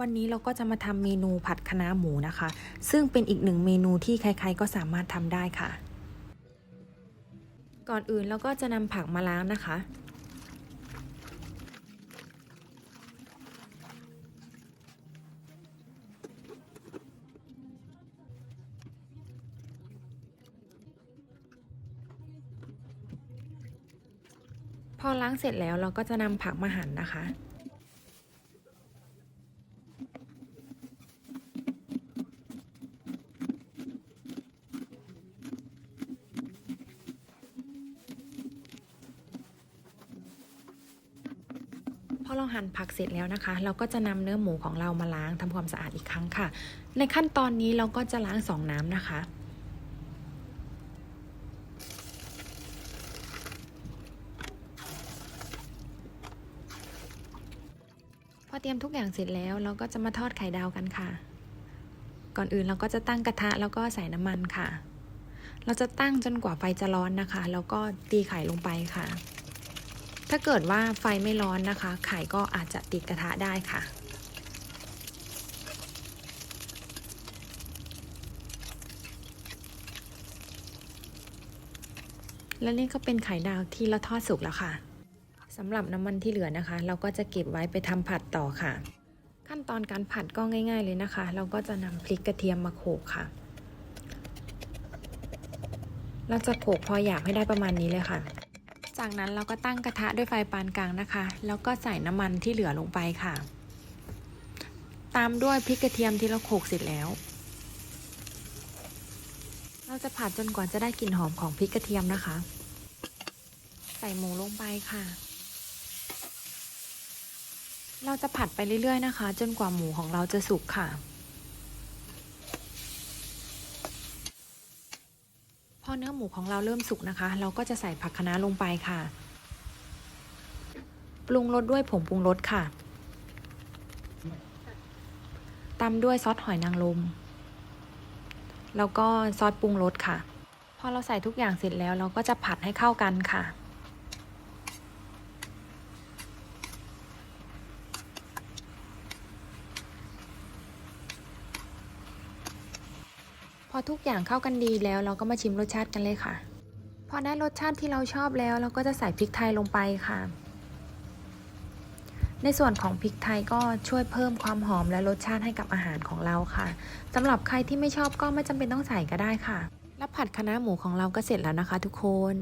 วันนี้เราก็จะมาทำเมนูผัดคะน้าหมูนะคะ ซึ่งเป็นอีกหนึ่งเมนูที่ใครๆก็สามารถทำได้ค่ะ ก่อนอื่นเราก็จะนำผักมาล้างนะคะ พอล้างเสร็จแล้วเราก็จะนำผักมาหั่นนะคะ พอเราหั่นผักเสร็จแล้วนะคะ เราก็จะนำเนื้อหมูของเรามาล้างทำความสะอาดอีกครั้งค่ะ ในขั้นตอนนี้เราก็จะล้างสองน้ำนะคะ พอเตรียมทุกอย่างเสร็จแล้วเราก็จะมาทอดไข่ดาวกันค่ะ ก่อนอื่นเราก็จะตั้งกระทะแล้วก็ใส่น้ำมันค่ะ เราจะตั้งจนกว่าไฟจะร้อนนะคะ แล้วก็ตีไข่ลงไปค่ะ ถ้าเกิดว่าไฟไม่ร้อนนะคะ ไข่ก็อาจจะติดกระทะได้ค่ะ และนี่ก็เป็นไข่ดาวที่เราทอดสุกแล้วค่ะสำหรับน้ำมันที่เหลือนะคะ เราก็จะเก็บไว้ไปทำผัดต่อค่ะ ขั้นตอนการผัดก็ง่าย ๆเลยนะคะ เราก็จะนำพริกกระเทียมมาโขลกค่ะ เราจะโขลกพอหยาบให้ได้ประมาณนี้เลยค่ะ จากนั้นเราก็ตั้งกระทะด้วยไฟปานกลางนะคะ แล้วก็ใส่น้ำมันที่เหลือลงไปค่ะ ตามด้วยพริกกระเทียมที่เราโขกเสร็จแล้ว เราจะผัดจนกว่าจะได้กลิ่นหอมของพริกกระเทียมนะคะ ใส่หมูลงไปค่ะ เราจะผัดไปเรื่อยๆนะคะ จนกว่าหมูของเราจะสุกค่ะ พอเนื้อหมูของเราเริ่มสุกนะคะ เราก็จะใส่ผักคะน้าลงไปค่ะ ปรุงรสด้วยผงปรุงรสค่ะตามด้วยซอสหอยนางรมแล้วก็ซอสปรุงรสค่ะ พอเราใส่ทุกอย่างเสร็จแล้วเราก็จะผัดให้เข้ากันค่ะ อทุกอย่างเข้ากันดีแล้วเราก็มาชิมรสชาติกันเลยค่ะ พอได้รสชาติที่เราชอบแล้วเราก็จะใส่พริกไทยลงไปค่ะ ในส่วนของพริกไทยก็ช่วยเพิ่มความหอมและรสชาติให้กับอาหารของเราค่ะสำหรับใครที่ไม่ชอบก็ไม่จำเป็นต้องใส่ก็ได้ค่ะ แล้วผัดคะน้าหมูของเราก็เสร็จแล้วนะคะ ทุกคน